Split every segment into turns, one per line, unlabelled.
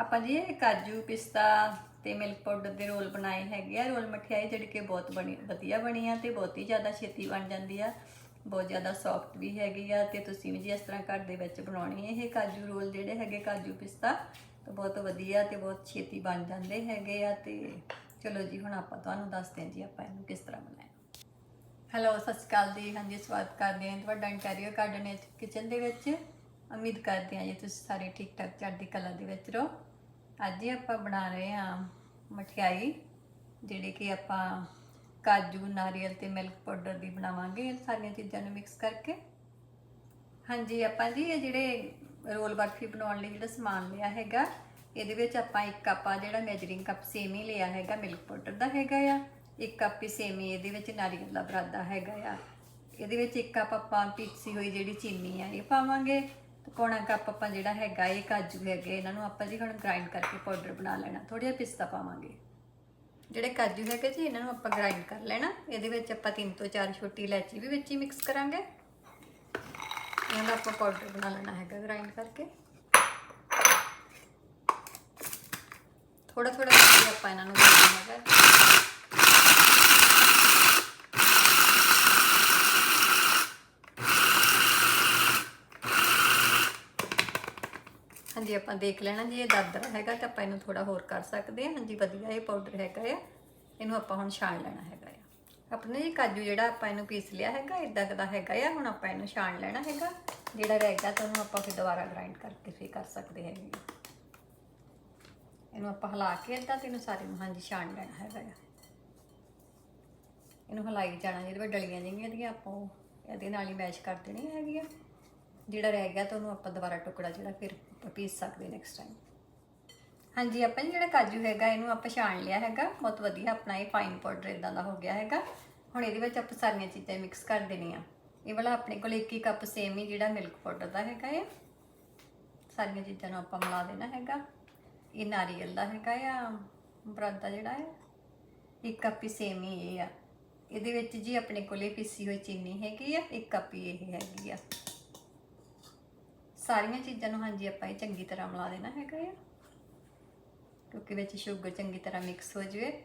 ਆਪਾਂ ਜੀ ਇਹ ਕਾਜੂ ਪਿਸਤਾ ਤੇ ਮਿਲਕ ਪਾਊਡਰ ਦੇ ਰੋਲ ਬਣਾਏ ਹੈਗੇ ਆ, ਰੋਲ ਮਠਿਆਈ ਜਿਹੜੀ ਕਿ ਬਹੁਤ ਬਣੀ, ਵਧੀਆ ਬਣੀ ਆ ਤੇ ਬਹੁਤ ਹੀ ਜ਼ਿਆਦਾ ਛੇਤੀ ਬਣ ਜਾਂਦੀ ਆ, ਬਹੁਤ ਜ਼ਿਆਦਾ ਸੌਫਟ ਵੀ ਹੈਗੀ ਆ ਤੇ ਤੁਸੀਂ ਵੀ ਜੀ ਇਸ ਤਰ੍ਹਾਂ ਘਰ ਦੇ ਵਿੱਚ ਬਣਾਉਣੀ ਹੈ ਇਹ ਕਾਜੂ ਰੋਲ ਜਿਹੜੇ ਹੈਗੇ ਕਾਜੂ ਪਿਸਤਾ, ਤਾਂ ਬਹੁਤ ਵਧੀਆ ਤੇ ਬਹੁਤ ਛੇਤੀ ਬਣ ਜਾਂਦੇ ਹੈਗੇ ਆ ਤੇ ਚਲੋ ਜੀ ਹੁਣ ਆਪਾਂ ਤੁਹਾਨੂੰ ਦੱਸਦੇ ਹਾਂ ਜੀ ਆਪਾਂ ਇਹਨੂੰ ਕਿਸ ਤਰ੍ਹਾਂ ਬਣਾਇਆ। ਹੈਲੋ ਸਤਿ ਸ਼੍ਰੀ ਅਕਾਲ ਜੀ, ਹਾਂਜੀ ਸਵਾਗਤ ਕਰਦੇ ਹਾਂ ਤੁਹਾਡਾ ਇੰਟੀਰੀਅਰ ਗਾਰਡਨ ਕਿਚਨ ਦੇ ਵਿੱਚ, ਉਮੀਦ ਕਰਦੇ ਹਾਂ ਜੀ ਤੁਸੀਂ ਸਾਰੇ ਠੀਕ ਠਾਕ ਚੜ੍ਹਦੀ ਕਲਾ ਦੇ ਵਿੱਚ ਰਹੋ। ਅੱਜ ਹੀ ਆਪਾਂ ਬਣਾ ਰਹੇ ਹਾਂ ਮਠਿਆਈ, ਜਿਹੜੀ ਕਿ ਆਪਾਂ ਕਾਜੂ, ਨਾਰੀਅਲ ਤੇ ਮਿਲਕ ਪਾਊਡਰ ਦੀ ਬਣਾਵਾਂਗੇ, ਇਹ ਸਾਰੀਆਂ ਚੀਜ਼ਾਂ ਨੂੰ ਮਿਕਸ ਕਰਕੇ। ਹਾਂਜੀ, ਆਪਾਂ ਜੀ ਇਹ ਜਿਹੜੇ ਰੋਲ ਬਰਫੀ ਬਣਾਉਣ ਲਈ ਜਿਹੜਾ ਸਮਾਨ ਲਿਆ ਹੈਗਾ, ਇਹਦੇ ਵਿੱਚ ਆਪਾਂ ਇੱਕ ਕੱਪ ਆ ਜਿਹੜਾ ਮੈਜਰਿੰਗ ਕੱਪ ਸੇਮੀ ਲਿਆ ਹੈਗਾ ਮਿਲਕ ਪਾਊਡਰ ਦਾ ਹੈਗਾ ਆ। ਇੱਕ ਕੱਪ ਹੀ ਸੇਮੀ ਇਹਦੇ ਵਿੱਚ ਨਾਰੀਅਲ ਦਾ ਬਰਾਦਾ ਹੈਗਾ ਆ। ਇਹਦੇ ਵਿੱਚ ਇੱਕ ਕੱਪ ਆਪਾਂ ਪੀਸੀ ਹੋਈ ਜਿਹੜੀ ਚੀਨੀ ਆ, ਇਹ ਪਾਵਾਂਗੇ। ਤੇ ਪੌਣਾ ਕੱਪ ਆਪਾਂ ਜਿਹੜਾ ਹੈਗਾ ਇਹ ਕਾਜੂ ਹੈਗੇ, ਇਹਨਾਂ ਨੂੰ ਆਪਾਂ ਜੀ ਹੁਣ ਗ੍ਰਾਈਂਡ ਕਰਕੇ ਪਾਊਡਰ ਬਣਾ ਲੈਣਾ। ਥੋੜਾ ਜਿਹਾ ਪਿਸਤਾ ਪਾਵਾਂਗੇ। ਜਿਹੜੇ ਕਾਜੂ ਹੈਗੇ ਜੀ, ਇਹਨਾਂ ਨੂੰ ਆਪਾਂ ਗ੍ਰਾਈਂਡ ਕਰ ਲੈਣਾ। ਇਹਦੇ ਵਿੱਚ ਆਪਾਂ ਤਿੰਨ ਤੋਂ ਚਾਰ ਛੋਟੀ ਇਲਾਇਚੀ ਵੀ ਵਿੱਚ ਹੀ ਮਿਕਸ ਕਰਾਂਗੇ। ਇਹਨਾਂ ਦਾ ਆਪਾਂ ਪਾਊਡਰ ਬਣਾ ਲੈਣਾ ਹੈਗਾ ਗ੍ਰਾਈਂਡ ਕਰਕੇ। ਥੋੜਾ ਥੋੜਾ ਕਰਕੇ ਆਪਾਂ ਇਹਨਾਂ ਨੂੰ ਹੈਗਾ। ਹਾਂਜੀ ਆਪਾਂ ਦੇਖ ਲੈਣਾ, ਜੀ ਇਹ ਦਰਦਰਾ ਹੈਗਾ ਤਾਂ ਆਪਾਂ ਇਹਨੂੰ ਥੋੜਾ ਹੋਰ ਕਰ ਸਕਦੇ ਹਾਂ। ਹਾਂਜੀ, ਵਧੀਆ, ਇਹ ਪਾਊਡਰ ਹੈਗਾ ਆ। ਇਹਨੂੰ ਆਪਾਂ ਹੁਣ ਛਾਣ ਲੈਣਾ ਹੈਗਾ ਆ। ਆਪਣੇ ਜੀ ਕਾਜੂ ਜਿਹੜਾ ਆਪਾਂ ਇਹਨੂੰ ਪੀਸ ਲਿਆ ਹੈਗਾ ਇਦਾਂ ਦਾ ਹੈਗਾ ਆ, ਹੁਣ ਆਪਾਂ ਇਹਨੂੰ ਛਾਣ ਲੈਣਾ ਹੈਗਾ। ਜਿਹੜਾ ਰਹਿ ਗਿਆ ਤਾਂ ਉਹਨੂੰ ਆਪਾਂ ਫਿਰ ਦੁਬਾਰਾ ਗ੍ਰਾਈਂਡ ਕਰਕੇ ਫਿਰ ਕਰ ਸਕਦੇ ਹੈਗੇ ਆ। ਇਹਨੂੰ ਆਪਾਂ ਹਿਲਾ ਕੇ ਇਦਾਂ ਤੇ ਇਹਨੂੰ ਸਾਰੇ ਨੂੰ, ਹਾਂਜੀ, ਛਾਣ ਲੈਣਾ ਹੈਗਾ ਆ। ਇਹਨੂੰ ਹਿਲਾਈ ਜਾਣਾ, ਜਿਹਦੇ ਵਿੱਚ ਡਲੀਆਂ ਜਿਹੀਆਂ ਇਹਦੀਆਂ ਆਪਾਂ ਉਹ ਇਹਦੇ ਨਾਲ ਹੀ ਮੈਸ਼ ਕਰ ਦੇਣੀਆਂ ਹੈਗੀਆਂ। ਜਿਹੜਾ ਰਹਿ ਗਿਆ ਤਾਂ ਉਹਨੂੰ ਆਪਾਂ ਦੁਬਾਰਾ ਟੁਕੜਾ ਜਿਹੜਾ ਫਿਰ ਆਪਾਂ ਪੀਸ ਸਕਦੇ ਨੈਕਸਟ ਟਾਈਮ ਹਾਂਜੀ, ਆਪਾਂ ਨੇ ਜਿਹੜਾ ਕਾਜੂ ਹੈਗਾ, ਇਹਨੂੰ ਆਪਾਂ ਛਾਣ ਲਿਆ ਹੈਗਾ। ਬਹੁਤ ਵਧੀਆ ਆਪਣਾ ਇਹ ਫਾਈਨ ਪਾਊਡਰ ਇਦਾਂ ਦਾ ਹੋ ਗਿਆ ਹੈਗਾ। ਹੁਣ ਇਹਦੇ ਵਿੱਚ ਆਪਾਂ ਸਾਰੀਆਂ ਚੀਜ਼ਾਂ ਮਿਕਸ ਕਰ ਦੇਣੀਆਂ। ਇਹ ਵਾਲਾ ਆਪਣੇ ਕੋਲ ਇੱਕ ਹੀ ਕੱਪ ਸੇਮ ਹੀ ਜਿਹੜਾ ਮਿਲਕ ਪਾਊਡਰ ਦਾ ਹੈਗਾ ਹੈ ਸਾਰੀਆਂ ਚੀਜ਼ਾਂ ਨੂੰ ਆਪਾਂ ਮਿਲਾ ਦੇਣਾ ਹੈਗਾ। ਇਹ ਨਾਰੀਅਲ ਦਾ ਹੈਗਾ ਆ, ਬਰਾਦਾ ਜਿਹੜਾ ਹੈ ਇੱਕ ਕੱਪ ਹੀ ਸੇਮ ਹੀ ਇਹ ਆ। ਇਹਦੇ ਵਿੱਚ ਜੀ ਆਪਣੇ ਕੋਲੇ ਪੀਸੀ ਹੋਈ ਚੀਨੀ ਹੈਗੀ ਆ, ਇੱਕ ਕੱਪ ਹੀ ਇਹ ਹੈਗੀ ਆ। ਸਾਰੀਆਂ ਚੀਜ਼ਾਂ ਨੂੰ ਹਾਂਜੀ ਆਪਾਂ ਇਹ ਚੰਗੀ ਤਰ੍ਹਾਂ ਮਿਲਾ ਦੇਣਾ ਹੈਗਾ ਆ। ਕਿਉਂਕਿ ਵਿੱਚ ਸ਼ੂਗਰ ਚੰਗੀ ਤਰ੍ਹਾਂ ਮਿਕਸ ਹੋ ਜਾਵੇ।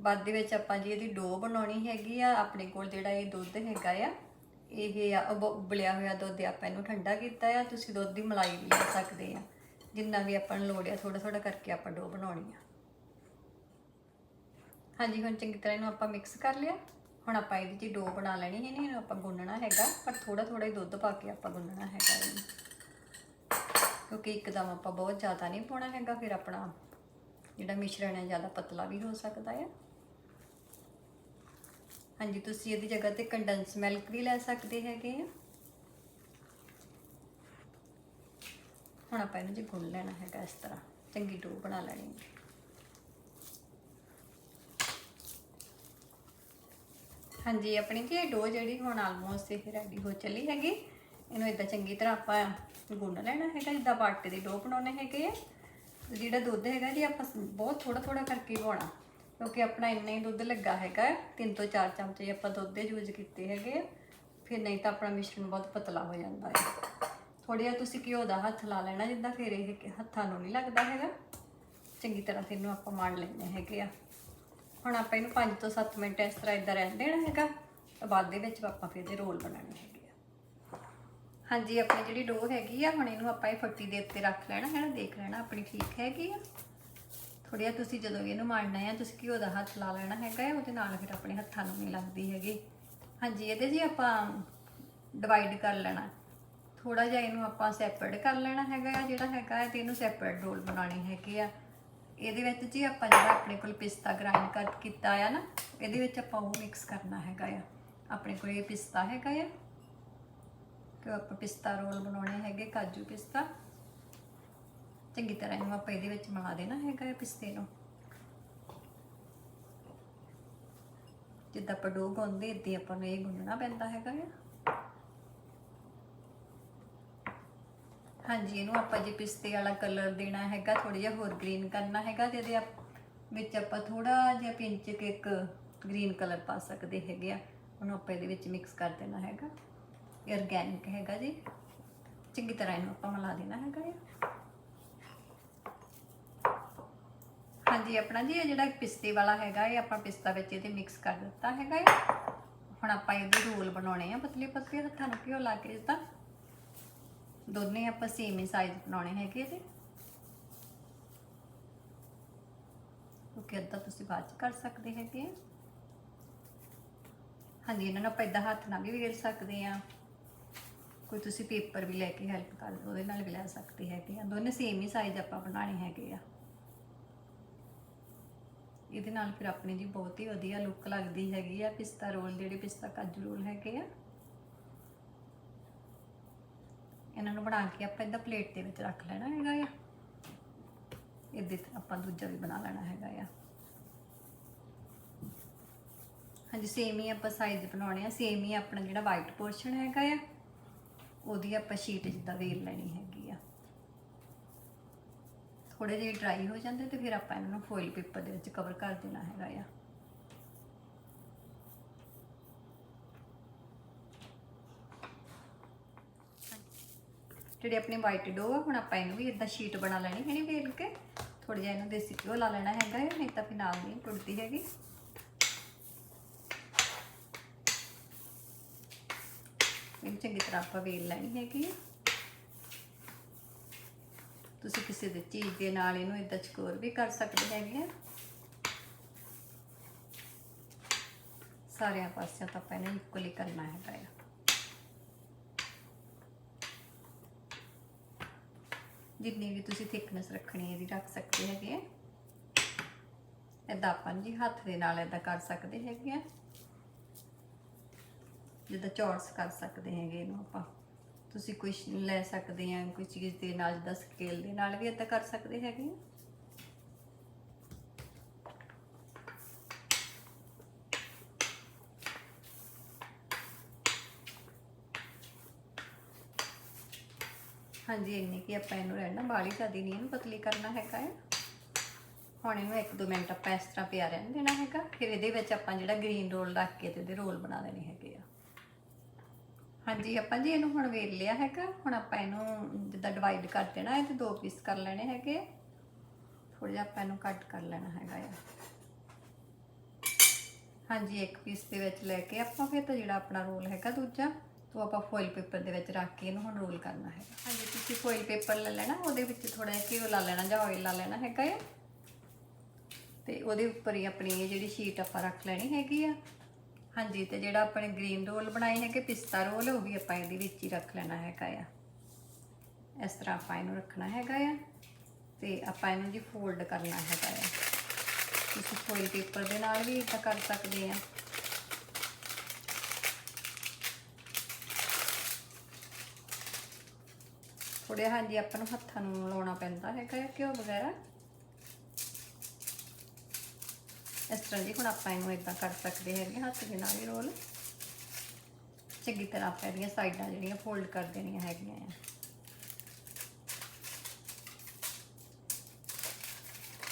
ਬਾਅਦ ਦੇ ਵਿੱਚ ਆਪਾਂ ਜੀ ਇਹਦੀ ਡੋ ਬਣਾਉਣੀ ਹੈਗੀ ਆ, ਆਪਣੇ ਕੋਲ ਜਿਹੜਾ ਇਹ ਦੁੱਧ ਹੈਗਾ ਆ, ਇਹ ਆ ਉਬ- ਉਬਲਿਆ ਹੋਇਆ ਦੁੱਧ ਆਪਾਂ ਇਹਨੂੰ ਠੰਡਾ ਕੀਤਾ ਆ, ਤੁਸੀਂ ਦੁੱਧ ਦੀ ਮਲਾਈ ਵੀ ਲੈ ਸਕਦੇ ਆ। ਜਿੰਨਾ ਵੀ ਆਪਾਂ ਨੂੰ ਲੋੜ ਆ ਥੋੜਾ ਥੋੜਾ ਕਰਕੇ ਆਪਾਂ ਡੋ ਬਣਾਉਣੀ ਆ। ਹਾਂਜੀ, ਹੁਣ ਚੰਗੀ ਤਰ੍ਹਾਂ ਇਹਨੂੰ ਆਪਾਂ ਮਿਕਸ ਕਰ ਲਿਆ। ਹੁਣ ਆਪਾਂ ਇਹਦੀ ਜੀ ਡੋ ਬਣਾ ਲੈਣੀ ਹੈ ਨਹੀਂ ਇਹਨੂੰ ਆਪਾਂ ਗੁੰਨਣਾ ਹੈਗਾ, ਪਰ ਥੋੜਾ ਥੋੜਾ ਹੀ ਦੁੱਧ ਪਾ ਕੇ ਆਪਾਂ ਗੁੰਨਣਾ ਹੈਗਾ ਇਹਨੂੰ। ਕਿਉਂਕਿ ਇੱਕਦਮ ਆਪਾਂ ਬਹੁਤ ਜ਼ਿਆਦਾ ਨਹੀਂ ਪਾਉਣਾ ਹੈਗਾ, ਫਿਰ ਆਪਣਾ ਜਿਹੜਾ ਮਿਸ਼ਰਣ ਹੈ ਜ਼ਿਆਦਾ ਪਤਲਾ ਵੀ ਹੋ ਸਕਦਾ ਹੈ ਹਾਂਜੀ, ਤੁਸੀਂ ਇਹਦੀ ਜਗ੍ਹਾ ਤੇ ਕੰਡੈਂਸ ਮਿਲਕ ਵੀ ਲੈ ਸਕਦੇ ਹੈਗੇ ਆ। ਹੁਣ ਆਪਾਂ ਇਹਨੂੰ ਜੀ ਗੁੰਨ ਲੈਣਾ ਹੈਗਾ ਇਸ ਤਰ੍ਹਾਂ, ਚੰਗੀ ਡੋ ਬਣਾ ਲੈਣੀ ਹੈ ਹਾਂਜੀ, ਆਪਣੀ ਜੀ ਇਹ ਡੋ ਜਿਹੜੀ ਹੁਣ ਆਲਮੋਸਟ ਇਹ ਰੈਡੀ ਹੋ ਚੱਲੀ ਹੈਗੀ। ਇਹਨੂੰ ਇਦਾਂ ਚੰਗੀ ਤਰ੍ਹਾਂ ਆਪਾਂ ਗੁੰਨ ਲੈਣਾ ਹੈਗਾ, ਜਿੱਦਾਂ ਬਾਟੇ ਦੀ ਡੋ ਬਣਾਉਣੇ ਹੈਗੇ ਆ। ਜਿਹੜਾ ਦੁੱਧ ਹੈਗਾ ਜੀ, ਆਪਾਂ ਬਹੁਤ ਥੋੜਾ ਥੋੜਾ ਕਰਕੇ ਪਾਉਣਾ, ਕਿਉਂਕਿ ਆਪਣਾ ਇੰਨਾ ਹੀ ਦੁੱਧ ਲੱਗਾ ਹੈਗਾ। ਤਿੰਨ ਤੋਂ ਚਾਰ ਚਮਚੇ ਆਪਾਂ ਦੁੱਧ ਦੇ ਯੂਜ਼ ਕੀਤੇ ਹੈਗੇ ਆ। ਫਿਰ ਨਹੀਂ ਤਾਂ ਆਪਣਾ ਮਿਸ਼ਰਣ ਬਹੁਤ ਪਤਲਾ ਹੋ ਜਾਂਦਾ ਹੈ। ਥੋੜਾ ਜਿਹਾ ਤੁਸੀਂ ਘਿਓ ਦਾ ਹੱਥ ਲਾ ਲੈਣਾ, ਜਿੱਦਾਂ ਫਿਰ ਇਹ ਹੱਥਾਂ ਨੂੰ ਨਹੀਂ ਲੱਗਦਾ ਹੈਗਾ। ਚੰਗੀ ਤਰ੍ਹਾਂ ਤੇ ਇਹਨੂੰ ਆਪਾਂ ਮਾਣ ਲੈਣੇ ਹੈਗੇ ਆ। ਹੁਣ ਆਪਾਂ ਇਹਨੂੰ 5 ਤੋਂ 7 ਮਿੰਟ ਇਸ ਤਰ੍ਹਾਂ ਇਦਾਂ ਰਹਿਣ ਦੇਣਾ ਹੈਗਾ, ਤੇ ਬਾਅਦ ਦੇ ਵਿੱਚ ਆਪਾਂ ਫਿਰ ਇਹਦੇ ਰੋਲ ਬਣਾਉਣੇ ਹੈਗੇ ਆ। ਹਾਂਜੀ ਆਪਣੀ ਜਿਹੜੀ ਡੋ ਹੈਗੀ ਆ ਹੁਣ ਇਹਨੂੰ ਆਪਾਂ ਇਹ ਫੱਟੀ ਦੇ ਉੱਤੇ ਰੱਖ ਲੈਣਾ ਹੈ ਨਾ? ਦੇਖ ਲੈਣਾ ਆਪਣੀ ਠੀਕ ਹੈਗੀ ਆ। ਥੋੜ੍ਹਾ ਜਿਹਾ ਤੁਸੀਂ ਜਦੋਂ ਵੀ ਇਹਨੂੰ ਮਾਰਨਾ ਆ ਤੁਸੀਂ ਘਿਓ ਦਾ ਹੱਥ ਲਾ ਲੈਣਾ ਹੈਗਾ ਹੈ, ਉਹਦੇ ਨਾਲ ਫਿਰ ਆਪਣੇ ਹੱਥਾਂ ਨੂੰ ਨਹੀਂ ਲੱਗਦੀ ਹੈਗੀ। ਹਾਂਜੀ ਇਹਦੇ ਜੀ ਆਪਾਂ ਡਿਵਾਈਡ ਕਰ ਲੈਣਾ। ਥੋੜਾ ਜਿਹਾ ਇਹਨੂੰ ਆਪਾਂ ਸੈਪਰੇਟ ਕਰ ਲੈਣਾ ਹੈਗਾ ਆ ਜਿਹੜਾ ਹੈਗਾ ਹੈ ਤੇ ਇਹਨੂੰ ਸੈਪਰੇਟ ਰੋਲ ਬਣਾਉਣੇ ਹੈਗੇ ਆ। ਇਹਦੇ ਵਿੱਚ ਜੀ ਆਪਾਂ ਜਿਹੜਾ ਆਪਣੇ ਕੋਲ ਪਿਸਤਾ ਗ੍ਰਾਈਂਡ ਕਰ ਕੀਤਾ ਆ ਨਾ ਇਹਦੇ ਵਿੱਚ ਆਪਾਂ ਉਹ ਮਿਕਸ ਕਰਨਾ ਹੈਗਾ ਆ। ਆਪਣੇ ਕੋਲ ਇਹ ਪਿਸਤਾ ਹੈਗਾ ਆ। ਕਿ ਆਪਾਂ ਪਿਸਤਾ ਰੋਲ ਬਣਾਉਣੇ ਹੈਗੇ, ਕਾਜੂ ਪਿਸਤਾ। ਚੰਗੀ ਤਰ੍ਹਾਂ ਇਹਨੂੰ ਆਪਾਂ ਇਹਦੇ ਵਿੱਚ ਮਿਲਾ ਦੇਣਾ ਹੈਗਾ ਇਹ ਪਿਸਤੇ ਨੂੰ। ਜਿੱਦਾਂ ਆਪਾਂ ਡੋ ਗੁੰਨਦੇ, ਇੱਦਾਂ ਆਪਾਂ ਨੂੰ ਇਹ ਗੁੰਨਣਾ ਪੈਂਦਾ ਹੈਗਾ ਆ। ਹਾਂਜੀ, ਇਹਨੂੰ ਆਪਾਂ ਜੇ ਪਿਸਤੇ ਵਾਲਾ ਕਲਰ ਦੇਣਾ ਹੈਗਾ ਥੋੜਾ ਜਿਹਾ ਹੋਰ ਗ੍ਰੀਨ ਕਰਨਾ ਹੈਗਾ, ਤੇ ਇਹਦੇ ਆਪ- ਵਿੱਚ ਆਪਾਂ ਥੋੜਾ ਜਿਹਾ ਪਿੰਚ ਕੇ ਇੱਕ ਗ੍ਰੀਨ ਕਲਰ ਪਾ ਸਕਦੇ ਹੈਗੇ ਆ। ਉਹਨੂੰ ਆਪਾਂ ਇਹਦੇ ਵਿੱਚ ਮਿਕਸ ਕਰ ਦੇਣਾ ਹੈਗਾ। ਆਰਗੈਨਿਕ ਹੈਗਾ ਜੀ। ਚੰਗੀ ਤਰ੍ਹਾਂ ਇਹਨੂੰ ਆਪਾਂ ਮਿਲਾ ਦੇਣਾ ਹੈਗਾ ਆ। ਹਾਂਜੀ, ਆਪਣਾ ਜੀ, ਇਹ ਜਿਹੜਾ ਪਿਸਤੇ ਵਾਲਾ ਹੈਗਾ, ਇਹ ਆਪਾਂ ਪਿਸਤਾ ਵਿੱਚ ਇਹਦੇ ਮਿਕਸ ਕਰ ਦਿੱਤਾ ਹੈਗਾ ਇਹ ਹੁਣ ਆਪਾਂ ਇਹਦੇ ਰੋਲ ਬਣਾਉਣੇ ਆ ਪਤਲੇ ਪਤਲੇ ਹੱਥਾਂ ਨੂੰ ਘਿਓ ਲਾ ਕੇ ਜਿੱਦਾਂ ਦੋਨੇ ਆਪਾਂ ਸੇਮ ਹੀ ਸਾਈਜ਼ ਬਣਾਉਣੇ ਹੈਗੇ ਇਹਦੇ। ਓਕੇ ਅੱਧਾ ਤੁਸੀਂ ਬਾਅਦ ਚ ਕਰ ਸਕਦੇ ਹੈਗੇ ਆ। ਹਾਂਜੀ, ਇਹਨਾਂ ਨੂੰ ਆਪਾਂ ਏਦਾਂ ਹੱਥ ਨਾਲ ਵੀ ਵੇਲ ਸਕਦੇ ਆ। ਕੋਈ ਤੁਸੀਂ ਪੇਪਰ ਵੀ ਲੈ ਕੇ ਹੈਲਪ ਕਰ ਲਓ ਉਹਦੇ ਨਾਲ ਵੀ ਲੈ ਸਕਦੇ ਹੈਗੇ ਆ। ਦੋਨੇ ਸੇਮ ਹੀ ਸਾਈਜ਼ ਆਪਾਂ ਬਣਾਉਣੇ ਹੈਗੇ ਆ। ਇਹਦੇ ਨਾਲ ਫਿਰ ਆਪਣੀ ਜੀ ਬਹੁਤ ਹੀ ਵਧੀਆ ਲੁੱਕ ਲੱਗਦੀ ਹੈਗੀ ਆ, ਪਿਸਤਾ ਰੋਲ ਜਿਹੜੇ ਪਿਸਤਾ ਕਾਜੂ ਰੋਲ ਹੈਗੇ ਆ। ਇਹਨਾਂ ਨੂੰ ਬਣਾ ਕੇ ਆਪਾਂ ਇਹਦਾ ਪਲੇਟ ਦੇ ਵਿੱਚ ਰੱਖ ਲੈਣਾ ਹੈਗਾ ਆ। ਇਹਦੇ ਤੇ ਆਪਾਂ ਦੂਜਾ ਵੀ ਬਣਾ ਲੈਣਾ ਹੈਗਾ ਆ। ਹਾਂਜੀ ਸੇਮ ਹੀ ਆਪਾਂ ਸਾਈਜ਼ ਬਣਾਉਣੇ ਆ ਸੇਮ ਹੀ ਆਪਣਾ ਜਿਹੜਾ ਵਾਈਟ ਪੋਰਸ਼ਨ ਹੈਗਾ ਆ। ਉਹਦੀ ਆਪਾਂ ਸ਼ੀਟ ਜਿੱਦਾਂ ਵੇਲ ਲੈਣੀ ਹੈਗੀ ਆ। ਥੋੜੇ ਜਿਹੇ ਡਰਾਈ ਹੋ ਜਾਂਦੇ ਤੇ ਫਿਰ ਆਪਾਂ ਇਹਨਾਂ ਨੂੰ ਫੋਇਲ ਪੇਪਰ ਦੇ ਵਿੱਚ ਕਵਰ ਕਰ ਦੇਣਾ ਹੈਗਾ ਆ। ਜਿਹੜੀ ਆਪਣੇ ਵਾਈਟ ਡੋ ਆ, ਹੁਣ ਆਪਾਂ ਇਹਨੂੰ ਵੀ ਇਦਾਂ ਸ਼ੀਟ ਬਣਾ ਲੈਣੀ ਹੈ ਵੇਲ ਕੇ। ਥੋੜਾ ਜਿਹਾ ਇਹਨੂੰ ਦੇਸੀ ਘਿਓ ਲਾ ਲੈਣਾ ਹੈਗਾ ਹੈ ਨਹੀਂ ਤਾਂ ਫਿਰ ਨਾਲ ਨਹੀਂ ਟੁੱਟਦੀ ਹੈਗੀ। ਇਹਨੂੰ ਚੰਗੀ ਤਰ੍ਹਾਂ ਆਪਾਂ ਵੇਲ ਲੈਣੀ ਹੈਗੀ ਤੁਸੀਂ ਕਿਸੇ ਦੇ ਚੀਜ਼ ਦੇ ਨਾਲ ਇਹਨੂੰ ਇਦਾਂ ਚਕੋਰ ਵੀ ਕਰ ਸਕਦੇ ਹੈਗੇ ਆ। ਸਾਰਿਆਂ ਪਾਸਿਆਂ ਤਾਂ ਆਪਾਂ ਇਹਨੂੰ ਇਕੁਅਲੀ ਕਰਨਾ ਹੈਗਾ ਆ ਜਿੰਨੀ ਵੀ ਤੁਸੀਂ ਥਿਕਨੈਸ ਰੱਖਣੀ ਹੈ ਇਹਦੀ ਰੱਖ ਸਕਦੇ ਹੈਗੇ ਆ। ਇਦਾਂ ਆਪਾਂ ਜੀ ਹੱਥ ਦੇ ਨਾਲ ਇਦਾਂ ਕਰ ਸਕਦੇ ਹੈਗੇ ਆ। ਜਿੱਦਾਂ ਚੌਰਸ ਕਰ ਸਕਦੇ ਹੈਗੇ ਇਹਨੂੰ ਆਪਾਂ। ਤੁਸੀਂ ਕੁਝ ਲੈ ਸਕਦੇ ਆ, ਕੋਈ ਚੀਜ਼ ਦੇ ਨਾਲ, ਜਿੱਦਾਂ ਸਕੇਲ ਦੇ ਨਾਲ ਵੀ ਇਦਾਂ ਕਰ ਸਕਦੇ ਹੈਗੇ ਆ। ਹਾਂਜੀ, ਇੰਨੀ ਕਿ ਆਪਾਂ ਇਹਨੂੰ ਰਹਿਣਾ ਬਾਲੀ ਜ਼ਿਆਦੀ ਨਹੀਂ ਇਹਨੂੰ ਪਤਲੀ ਕਰਨਾ ਹੈਗਾ ਹੈ ਹੁਣ ਇਹਨੂੰ 1-2 ਮਿੰਟ ਆਪਾਂ ਇਸ ਤਰ੍ਹਾਂ ਪਿਆ ਰਹਿਣ ਦੇਣਾ ਹੈਗਾ, ਫਿਰ ਇਹਦੇ ਵਿੱਚ ਆਪਾਂ ਜਿਹੜਾ ਗ੍ਰੀਨ ਰੋਲ ਰੱਖ ਕੇ ਤੇ ਇਹਦੇ ਰੋਲ ਬਣਾ ਦੇਣੇ ਹੈਗੇ ਆ। ਹਾਂਜੀ, ਆਪਾਂ ਜੀ ਇਹਨੂੰ ਹੁਣ ਵੇਲ ਲਿਆ ਹੈਗਾ। ਹੁਣ ਆਪਾਂ ਇਹਨੂੰ ਜਿੱਦਾਂ ਡਿਵਾਈਡ ਕਰ ਦੇਣਾ, ਇਹ ਤੇ ਦੋ ਪੀਸ ਕਰ ਲੈਣੇ ਹੈਗੇ। ਥੋੜਾ ਜਿਹਾ ਆਪਾਂ ਇਹਨੂੰ ਕੱਟ ਕਰ ਲੈਣਾ ਹੈਗਾ ਆ। ਹਾਂਜੀ, ਇੱਕ ਪੀਸ ਦੇ ਵਿੱਚ ਲੈ ਕੇ ਆਪਾਂ ਫਿਰ ਤਾਂ ਜਿਹੜਾ ਆਪਣਾ ਰੋਲ ਹੈਗਾ ਦੂਜਾ, ਉਹ ਆਪਾਂ ਫੋਇਲ ਪੇਪਰ ਦੇ ਵਿੱਚ ਰੱਖ ਕੇ ਇਹਨੂੰ ਹੁਣ ਰੋਲ ਕਰਨਾ ਹੈਗਾ। ਹਾਂਜੀ, ਤੁਸੀਂ ਫੋਇਲ ਪੇਪਰ ਲੈ ਲੈਣਾ, ਉਹਦੇ ਵਿੱਚ ਥੋੜਾ ਜਿਹਾ ਘਿਓ ਲਾ ਲੈਣਾ ਜਾਂ ਆਇਲ ਲਾ ਲੈਣਾ ਹੈਗਾ ਆ। ਤੇ ਉਹਦੇ ਉੱਪਰ ਹੀ ਆਪਣੀ ਇਹ ਜਿਹੜੀ ਸ਼ੀਟ ਆਪਾਂ ਰੱਖ ਲੈਣੀ ਹੈਗੀ ਆ। ਹਾਂਜੀ, ਤੇ ਜਿਹੜਾ ਆਪਣੇ ਗ੍ਰੀਨ ਰੋਲ ਬਣਾਏ ਹੈਗੇ ਪਿਸਤਾ ਰੋਲ, ਉਹ ਵੀ ਆਪਾਂ ਇਹਦੇ ਵਿੱਚ ਹੀ ਰੱਖ ਲੈਣਾ ਹੈਗਾ ਆ। ਇਸ ਤਰ੍ਹਾਂ ਆਪਾਂ ਇਹਨੂੰ ਰੱਖਣਾ ਹੈਗਾ ਆ ਤੇ ਆਪਾਂ ਇਹਨੂੰ ਜੀ ਫੋਲਡ ਕਰਨਾ ਹੈਗਾ ਆ। ਤੁਸੀਂ ਫੋਇਲ ਪੇਪਰ ਦੇ ਨਾਲ ਵੀ ਇਦਾਂ ਕਰ ਸਕਦੇ ਆ। ਥੋੜੇ ਹਾਂਜੀ, ਆਪਾਂ ਨੂੰ ਹੱਥਾਂ ਨੂੰ ਲਾਉਣਾ ਪੈਂਦਾ ਹੈਗਾ ਆ ਘਿਓ ਵਗੈਰਾ। ਇਸ ਤਰ੍ਹਾਂ ਜੀ ਹੁਣ ਆਪਾਂ ਇਹਨੂੰ ਇਦਾਂ ਕਰ ਸਕਦੇ ਹੈਗੇ, ਹੱਥ ਦੇ ਨਾਲ ਹੀ ਰੋਲ ਚੰਗੀ ਤਰ੍ਹਾਂ ਆਪਾਂ ਇਹਦੀਆਂ ਸਾਈਡਾਂ ਜਿਹੜੀਆਂ ਫੋਲਡ ਕਰ ਦੇਣੀਆਂ ਹੈਗੀਆਂ ਆ।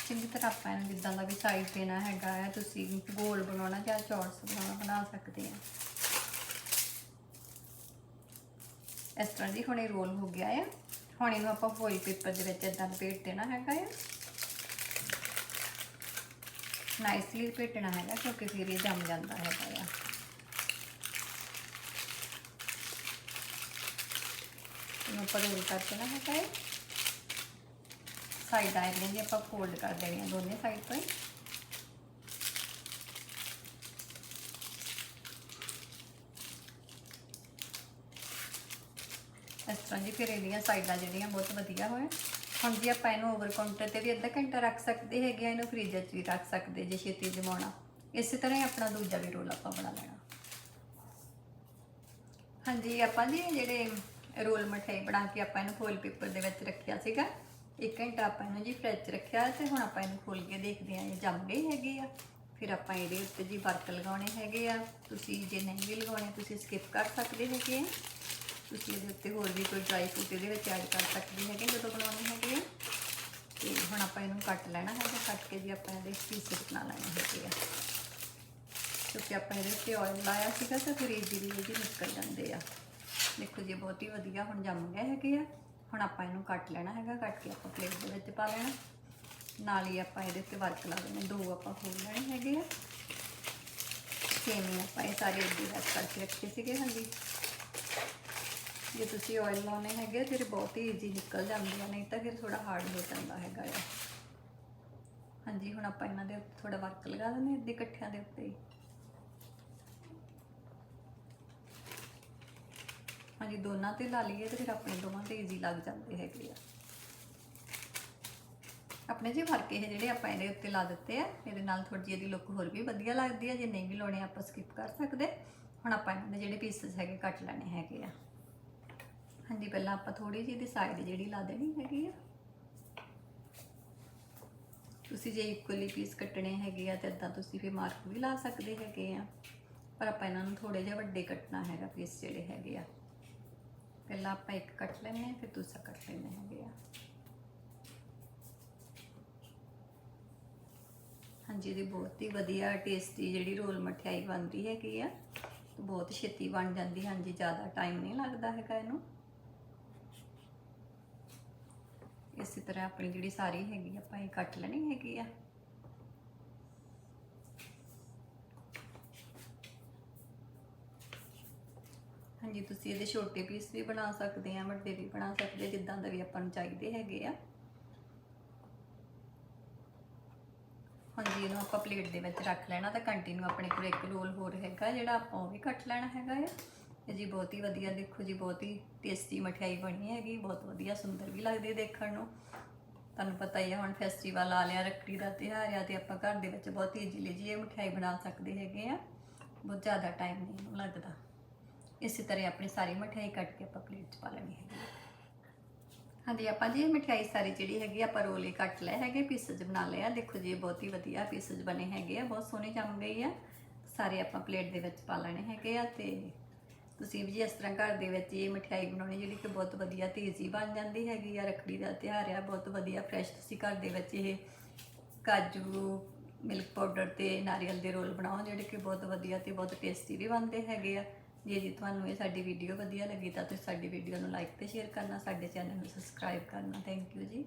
ਚੰਗੀ ਤਰ੍ਹਾਂ ਆਪਾਂ ਇਹਨੂੰ ਜਿੱਦਾਂ ਦਾ ਵੀ ਸਾਈਜ਼ ਦੇਣਾ ਹੈਗਾ ਆ, ਤੁਸੀਂ ਗੋਲ ਬਣਾਉਣਾ ਜਾਂ ਚੌਰਸ ਬਣਾਉਣਾ ਬਣਾ ਸਕਦੇ ਆ। ਇਸ ਤਰ੍ਹਾਂ ਜੀ ਹੁਣ ਇਹ ਰੋਲ ਹੋ ਗਿਆ ਆ। ਹੁਣ ਇਹਨੂੰ ਆਪਾਂ ਫੋਇਲ ਪੇਪਰ ਦੇ ਵਿੱਚ ਇਦਾਂ ਲਪੇਟ ਦੇਣਾ ਹੈਗਾ ਆ। ਨਾਈਸਲੀ ਲਪੇਟਣਾ ਹੈਗਾ, ਕਿਉਂਕਿ ਫਿਰ ਇਹ ਜੰਮ ਜਾਂਦਾ ਹੈਗਾ ਆ। ਇਹਨੂੰ ਆਪਾਂ ਰੋਲ ਕਰ ਹੈਗਾ ਹੈ ਸਾਈਡ ਆਇਆਂ ਦੀ ਆਪਾਂ ਫੋਲਡ ਕਰ ਦੇਣੀਆਂ ਦੋਨੇ ਸਾਈਡ ਤੋਂ ਹੀ। ਇਸ ਤਰ੍ਹਾਂ ਜੀ ਫਿਰ ਇਹਦੀਆਂ ਸਾਈਡਾਂ ਜਿਹੜੀਆਂ ਬਹੁਤ ਵਧੀਆ ਹੋਏ ਹੁਣ ਜੀ ਆਪਾਂ ਇਹਨੂੰ ਓਵਰ ਕਾਊਂਟਰ ਤੇ ਵੀ ਅੱਧਾ ਘੰਟਾ ਰੱਖ ਸਕਦੇ ਹੈਗੇ ਆ, ਇਹਨੂੰ ਫ੍ਰਿਜ 'ਚ ਵੀ ਰੱਖ ਸਕਦੇ ਜੇ ਛੇਤੀ ਜਮਾਉਣਾ। ਇਸੇ ਤਰ੍ਹਾਂ ਹੀ ਆਪਣਾ ਦੂਜਾ ਵੀ ਰੋਲ ਆਪਾਂ ਬਣਾ ਲੈਣਾ। ਹਾਂਜੀ, ਆਪਾਂ ਜੀ ਜਿਹੜੇ ਰੋਲ ਮਠਾਈ ਬਣਾ ਕੇ ਆਪਾਂ ਇਹਨੂੰ ਫੋਇਲ ਪੇਪਰ ਦੇ ਵਿੱਚ ਰੱਖਿਆ ਸੀਗਾ, ਇੱਕ ਘੰਟਾ ਆਪਾਂ ਇਹਨੂੰ ਜੀ ਫ੍ਰਿਜ 'ਚ ਰੱਖਿਆ ਤੇ ਹੁਣ ਆਪਾਂ ਇਹਨੂੰ ਖੋਲ ਕੇ ਦੇਖਦੇ ਆਂ ਇਹ ਜੰਮ ਗਏ ਹੈਗੇ ਆ। ਫਿਰ ਆਪਾਂ ਇਹਦੇ ਉੱਤੇ ਜੀ ਵਰਕ ਲਗਾਉਣੇ ਹੈਗੇ ਆ। ਤੁਸੀਂ ਜੇ ਨਹੀਂ ਵੀ ਲਗਾਉਣੇ, ਤੁਸੀਂ ਸਕਿਪ ਕਰ ਸਕਦੇ ਹੈਗੇ ਆ। ਤੁਸੀਂ ਇਹਦੇ ਉੱਤੇ ਹੋਰ ਵੀ ਕੋਈ ਡਰਾਈ ਫਰੂਟ ਇਹਦੇ ਵਿੱਚ ਐਡ ਕਰ ਸਕਦੇ ਹੈਗੇ ਜਦੋਂ ਬਣਾਉਣੇ ਹੈਗੇ ਆ। ਤੇ ਹੁਣ ਆਪਾਂ ਇਹਨੂੰ ਕੱਟ ਲੈਣਾ ਹੈਗਾ ਕੱਟ ਕੇ ਜੀ ਆਪਾਂ ਇਹਦੇ ਪੀਸ ਬਣਾ ਲੈਣੇ ਹੈਗੇ ਆ। ਕਿਉਂਕਿ ਆਪਾਂ ਇਹਦੇ ਉੱਤੇ ਆਇਲ ਲਾਇਆ ਸੀਗਾ ਤਾਂ ਫਿਰ ਈਜ਼ੀਲੀ ਇਹ ਨਿਕਲ ਜਾਂਦੇ ਆ। ਦੇਖੋ ਜੀ, ਬਹੁਤ ਹੀ ਵਧੀਆ ਹੁਣ ਜੰਮ ਗਏ ਹੈਗੇ ਆ। ਹੁਣ ਆਪਾਂ ਇਹਨੂੰ ਕੱਟ ਲੈਣਾ ਹੈਗਾ, ਕੱਟ ਕੇ ਆਪਾਂ ਪਲੇਟ ਦੇ ਵਿੱਚ ਪਾ ਲੈਣਾ। ਨਾਲ ਹੀ ਆਪਾਂ ਇਹਦੇ ਉੱਤੇ ਵਰਕ ਲਾ ਦੇਣੇ, ਦੋ ਆਪਾਂ ਖੋਲ ਲੈਣੇ ਹੈਗੇ ਆ। ਸੇਮ ਹੀ ਆਪਾਂ ਇਹ ਸਾਰੇ ਇੱਦੀ ਰੈਪ ਕਰਕੇ ਰੱਖੇ ਸੀਗੇ ਹਾਂਜੀ। ਜੇ ਤੁਸੀਂ ਆਇਲ ਲਾਉਣੇ ਹੈਗੇ, ਫਿਰ ਬਹੁਤ ਹੀ ਈਜ਼ੀ ਨਿਕਲ ਜਾਂਦੀ ਆ ਨਹੀਂ ਤਾਂ ਫਿਰ ਥੋੜਾ ਹਾਰਡ ਹੋ ਜਾਂਦਾ ਹੈਗਾ ਆ। ਹਾਂਜੀ, ਹੁਣ ਆਪਾਂ ਇਹਨਾਂ ਦੇ ਉੱਤੇ ਥੋੜਾ ਵਰਕ ਲਗਾ ਦਿੰਦੇ ਇੱਦੇ ਇਕੱਠਿਆਂ ਦੇ ਉੱਤੇ ਹੀ। ਹਾਂਜੀ, ਦੋਨਾਂ ਤੇ ਲਾ ਲਈਏ ਤੇ ਫਿਰ ਆਪਣੇ ਦੋਵਾਂ ਤੇ ਈਜ਼ੀ ਲੱਗ ਜਾਂਦੇ ਹੈਗੇ ਆ। ਆਪਣੇ ਜੀ ਫ਼ਰਕ ਇਹ ਜਿਹੜੇ ਆਪਾਂ ਇਹਦੇ ਉੱਤੇ ਲਾ ਦਿੱਤੇ ਆ, ਇਹਦੇ ਨਾਲ ਥੋੜੀ ਜਿਹੀ ਇਹਦੀ ਲੁੱਕ ਹੋਰ ਵੀ ਵਧੀਆ ਲੱਗਦੀ ਆ, ਜੇ ਨਹੀਂ ਵੀ ਲਾਉਣੇ ਆਪਾਂ ਸਕਿਪ ਕਰ ਸਕਦੇ। ਹੁਣ ਆਪਾਂ ਇਹਨਾਂ ਦੇ ਜਿਹੜੇ ਪੀਸਸ ਹੈਗੇ, ਕੱਟ ਲੈਣੇ ਹੈਗੇ ਆ। ਹਾਂਜੀ, ਪਹਿਲਾਂ ਆਪਾਂ ਥੋੜੀ ਜਿਹੀ ਦੀ ਸਾਈਡ ਜਿਹੜੀ ਲਾ ਦੇਣੀ ਹੈਗੀ ਆ। ਤੁਸੀਂ ਜੇ ਇਕੁਅਲੀ ਪੀਸ ਕੱਟਣੇ ਹੈਗੇ ਆ ਤੇ ਇਦਾਂ ਤੁਸੀਂ ਫਿਰ ਮਾਰਕ ਵੀ ਲਾ ਸਕਦੇ ਹੈਗੇ ਆ। ਪਰ ਆਪਾਂ ਇਹਨਾਂ ਨੂੰ ਥੋੜੇ ਜਿਹਾ ਵੱਡੇ ਕੱਟਣਾ ਹੈਗਾ ਪੀਸ ਜਿਹੜੇ ਹੈਗੇ ਆ। ਪਹਿਲਾਂ ਆਪਾਂ ਇੱਕ ਕੱਟ ਲੈਣੇ ਆ ਫਿਰ ਦੂਸਰਾ ਕੱਟ ਲੈਣੇ ਹੈਗੇ ਆ। ਹਾਂਜੀ, ਇਹਦੀ ਬਹੁਤ ਹੀ ਵਧੀਆ ਟੇਸਟੀ ਜਿਹੜੀ ਰੋਲ ਮਠਿਆਈ ਬਣਦੀ ਹੈਗੀ ਆ ਬਹੁਤ ਛੇਤੀ ਬਣ ਜਾਂਦੀ, ਹਾਂਜੀ, ਜ਼ਿਆਦਾ ਟਾਈਮ ਨਹੀਂ ਲੱਗਦਾ ਹੈਗਾ ਇਹਨੂੰ। ਇਸੇ ਤਰ੍ਹਾਂ ਆਪਣੀ ਜਿਹੜੀ ਸਾਰੀ ਹੈਗੀ ਆ, ਆਪਾਂ ਇਹ ਕੱਟ ਲੈਣੀ ਹੈਗੀ ਆ। ਹਾਂਜੀ ਤੁਸੀਂ ਇਹਦੇ ਛੋਟੇ ਪੀਸ ਵੀ ਬਣਾ ਸਕਦੇ ਆ ਵੱਡੇ ਵੀ ਬਣਾ ਸਕਦੇ ਜਿੱਦਾਂ ਦਾ ਵੀ ਆਪਾਂ ਨੂੰ ਚਾਹੀਦੇ ਹੈਗੇ ਆ। ਹਾਂਜੀ ਇਹਨੂੰ ਆਪਾਂ ਪਲੇਟ ਦੇ ਵਿੱਚ ਰੱਖ ਲੈਣਾ ਤਾਂ ਕੰਟੀਨਿਊ ਆਪਣੇ ਕੋਲ ਇੱਕ ਰੋਲ ਹੋਰ ਹੈਗਾ ਜਿਹੜਾ ਆਪਾਂ ਉਹ ਵੀ ਕੱਟ ਲੈਣਾ ਹੈਗਾ ਆ। ਇਹ ਜੀ ਬਹੁਤ ਹੀ ਵਧੀਆ, ਦੇਖੋ ਜੀ ਬਹੁਤ ਹੀ ਟੇਸਟੀ ਮਠਿਆਈ ਬਣੀ ਹੈਗੀ, ਬਹੁਤ ਵਧੀਆ ਸੁੰਦਰ ਵੀ ਲੱਗਦੀ ਹੈ ਦੇਖਣ ਨੂੰ। ਤੁਹਾਨੂੰ ਪਤਾ ਹੀ ਹੈ ਹੁਣ ਫੈਸਟੀਵਲ ਆ ਲਿਆ ਰੱਖੜੀ ਦਾ ਤਿਉਹਾਰ ਆ ਤੇ ਆਪਾਂ ਘਰ ਦੇ ਵਿੱਚ ਬਹੁਤ ਈਜ਼ੀਲੀ ਜੀ ਇਹ ਮਠਿਆਈ ਬਣਾ ਸਕਦੇ ਹੈਗੇ ਆ। ਬਹੁਤ ਜ਼ਿਆਦਾ ਟਾਈਮ ਨਹੀਂ ਲੱਗਦਾ। ਇਸੇ ਤਰ੍ਹਾਂ ਆਪਣੀ ਸਾਰੀ ਮਠਿਆਈ ਕੱਟ ਕੇ ਆਪਾਂ ਪਲੇਟ 'ਚ ਪਾ ਲੈਣੀ ਹੈਗੀ ਆ। ਹਾਂਜੀ, ਆਪਾਂ ਜੀ ਇਹ ਮਠਿਆਈ ਸਾਰੀ ਜਿਹੜੀ ਹੈਗੀ ਆਪਾਂ ਰੋਲੇ ਕੱਟ ਲਏ ਹੈਗੇ ਪੀਸਜ ਬਣਾ ਲਏ ਆ। ਦੇਖੋ ਜੀ ਇਹ ਬਹੁਤ ਹੀ ਵਧੀਆ ਪੀਸਜ ਬਣੇ ਹੈਗੇ ਆ, ਬਹੁਤ ਸੋਹਣੇ ਜੰਮ ਗਈ ਆ। ਸਾਰੇ ਆਪਾਂ ਪਲੇਟ ਦੇ ਵਿੱਚ ਪਾ ਲੈਣੇ ਹੈਗੇ ਆ ਤੇ ਤੁਸੀਂ ਵੀ ਜੀ ਇਸ ਤਰ੍ਹਾਂ ਘਰ ਦੇ ਵਿੱਚ ਇਹ ਮਠਿਆਈ ਬਣਾਉਣੀ, ਜਿਹੜੀ ਕਿ ਬਹੁਤ ਵਧੀਆ ਤੇ ਈਜ਼ੀ ਬਣ ਜਾਂਦੀ ਹੈਗੀ ਆ, ਰੱਖੜੀ ਦਾ ਤਿਉਹਾਰ ਆ, ਬਹੁਤ ਵਧੀਆ ਫਰੈਸ਼ ਤੁਸੀਂ ਘਰ ਦੇ ਵਿੱਚ ਇਹ ਕਾਜੂ ਮਿਲਕ ਪਾਊਡਰ ਤੇ ਨਾਰੀਅਲ ਦੇ ਰੋਲ ਬਣਾਓ, ਜਿਹੜੇ ਕਿ ਬਹੁਤ ਵਧੀਆ ਤੇ ਬਹੁਤ ਟੇਸਟੀ ਵੀ ਬਣਦੇ ਹੈਗੇ ਆ। ਜੇ ਜੀ ਤੁਹਾਨੂੰ ਇਹ ਸਾਡੀ ਵੀਡੀਓ ਵਧੀਆ ਲੱਗੀ ਤਾਂ ਤੁਸੀਂ ਸਾਡੀ ਵੀਡੀਓ ਨੂੰ ਲਾਈਕ ਤੇ ਸ਼ੇਅਰ ਕਰਨਾ, ਸਾਡੇ ਚੈਨਲ ਨੂੰ ਸਬਸਕ੍ਰਾਈਬ ਕਰਨਾ। ਥੈਂਕ ਯੂ ਜੀ।